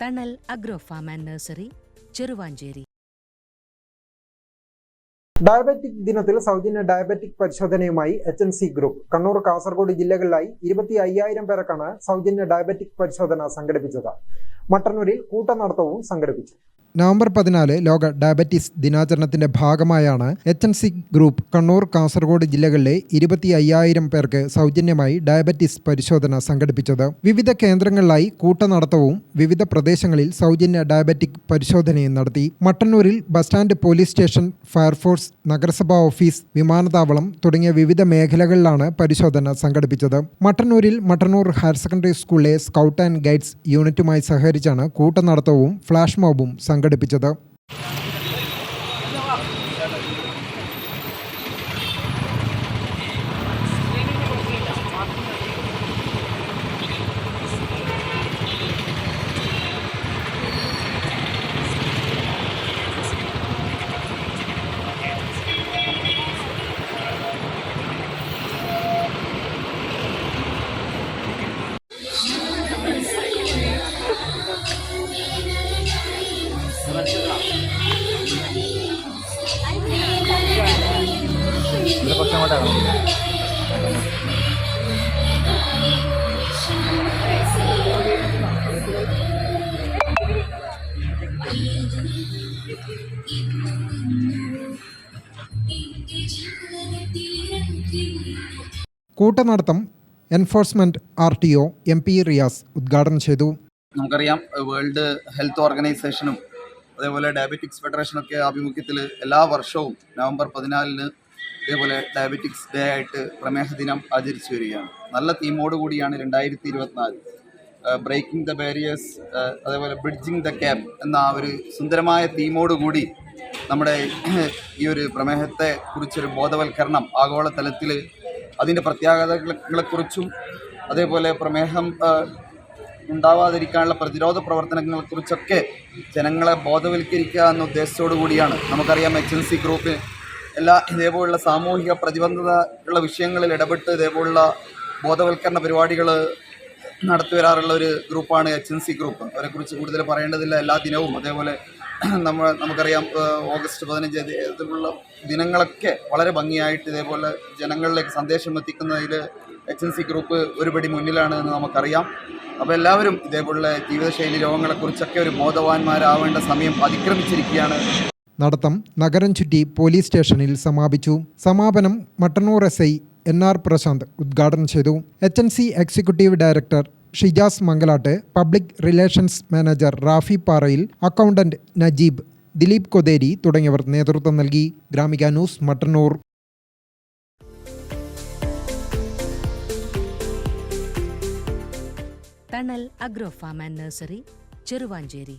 Thanal agro farm and nursery Cheruvanchery. Diabetic ദിനത്തിൽ സൗജന്യ diabetic പരിശോധനയുമായി H N C group. Kannur Kasaragod ജില്ലകളിലായി ഇരുപത്തി അയ്യായിരം പേർക്കാണ് സൗജന്യ ഡയബറ്റിക് പരിശോധന സംഘടിപ്പിച്ചത്. മട്ടന്നൂരിൽ കൂട്ടനടത്തവും സംഘടിപ്പിച്ചു. നവംബർ പതിനാല് ലോക ഡയബറ്റീസ് ദിനാചരണത്തിന്റെ ഭാഗമായാണ് H N C group Kannur Kasaragod ജില്ലകളിലെ ഇരുപത്തി അയ്യായിരം പേർക്ക് സൗജന്യമായി ഡയബറ്റീസ് പരിശോധന സംഘടിപ്പിച്ചത്. വിവിധ കേന്ദ്രങ്ങളിലായി കൂട്ടനടത്തവും വിവിധ പ്രദേശങ്ങളിൽ സൗജന്യ ഡയബറ്റിക് പരിശോധനയും നടത്തി. മട്ടന്നൂരിൽ bus stand police station fire force നഗരസഭാ ഓഫീസ് വിമാനത്താവളം തുടങ്ങിയ വിവിധ മേഖലകളിലാണ് പരിശോധന സംഘടിപ്പിച്ചത്. മട്ടന്നൂരിൽ മട്ടന്നൂർ ഹയർ സെക്കൻഡറി സ്കൂളിലെ സ്കൗട്ട് ആൻഡ് ഗൈഡ്സ് യൂണിറ്റുമായി സഹകരിച്ചാണ് കൂട്ടനടത്തവും ഫ്ലാഷ് മോബും സംഘടിപ്പിച്ചത്. സംഘടിപ്പിച്ചത്. കൂട്ടനടത്തം enforcement R T O M P Riyas ഉദ്ഘാടനം ചെയ്തു. നമുക്കറിയാം വേൾഡ് ഹെൽത്ത് ഓർഗനൈസേഷനും അതേപോലെ ഡയബറ്റിക്സ് ഫെഡറേഷനൊക്കെ ആഭിമുഖ്യത്തിൽ എല്ലാ വർഷവും നവംബർ പതിനാലിന് ഇതേപോലെ ഡയബറ്റിക്സ് ഡേ ആയിട്ട് പ്രമേഹ ദിനം ആചരിച്ചു വരികയാണ്. നല്ല തീമോട് കൂടിയാണ് രണ്ടായിരത്തി ഇരുപത്തിനാല് ബ്രേക്കിംഗ് ദ ബാരിയേഴ്സ് അതേപോലെ ബ്രിഡ്ജിങ് ദ ക്യാപ് എന്ന ആ ഒരു സുന്ദരമായ തീമോട് കൂടി നമ്മുടെ ഈ ഒരു പ്രമേഹത്തെ കുറിച്ചൊരു ബോധവൽക്കരണം ആഗോളതലത്തിൽ അതിന്റെ പ്രത്യാഘാതങ്ങളെക്കുറിച്ചും അതേപോലെ പ്രമേഹം ഉണ്ടാവാതിരിക്കാനുള്ള പ്രതിരോധ പ്രവർത്തനങ്ങളെക്കുറിച്ചൊക്കെ ജനങ്ങളെ ബോധവൽക്കരിക്കുക എന്ന ഉദ്ദേശത്തോടു കൂടിയാണ്. നമുക്കറിയാം എച്ച് എൻ സി ഗ്രൂപ്പ് എല്ലാ ഇതേപോലുള്ള സാമൂഹിക പ്രതിബന്ധത ഉള്ള വിഷയങ്ങളിൽ ഇടപെട്ട് ഇതേപോലുള്ള ബോധവൽക്കരണ പരിപാടികൾ നടത്തി വരാറുള്ള ഒരു ഗ്രൂപ്പാണ് എച്ച് എൻ സി ഗ്രൂപ്പ്. അവരെക്കുറിച്ച് കൂടുതൽ പറയേണ്ടതില്ല. എല്ലാ ദിനവും അതേപോലെ നമ്മൾ നമുക്കറിയാം ഓഗസ്റ്റ് പതിനഞ്ച് ഇതിലുള്ള ദിനങ്ങളൊക്കെ വളരെ ഭംഗിയായിട്ട് ഇതേപോലെ ജനങ്ങളിലേക്ക് സന്ദേശം എത്തിക്കുന്നതിൽ എച്ച് എൻ സി ഗ്രൂപ്പ് ഒരുപടി മുന്നിലാണ് എന്ന് നമുക്കറിയാം. അപ്പോൾ എല്ലാവരും ഇതേപോലുള്ള ജീവിതശൈലി രോഗങ്ങളെക്കുറിച്ചൊക്കെ ഒരു ബോധവാന്മാരാവേണ്ട സമയം അതിക്രമിച്ചിരിക്കുകയാണ്. നടത്തം നഗരം ചുറ്റി പോലീസ് സ്റ്റേഷനിൽ സമാപിച്ചു. സമാപനം Mattannur S I N R Prashanth ഉദ്ഘാടനം ചെയ്തു. H N C executive director Shijas Mangalatt public relations manager Rafi Parayil accountant Najeeb Dileep Kotheri തുടങ്ങിയവർ നേതൃത്വം നൽകി. Gramika news Mattannur. Thanal agro farm and nursery Cheruvanchery.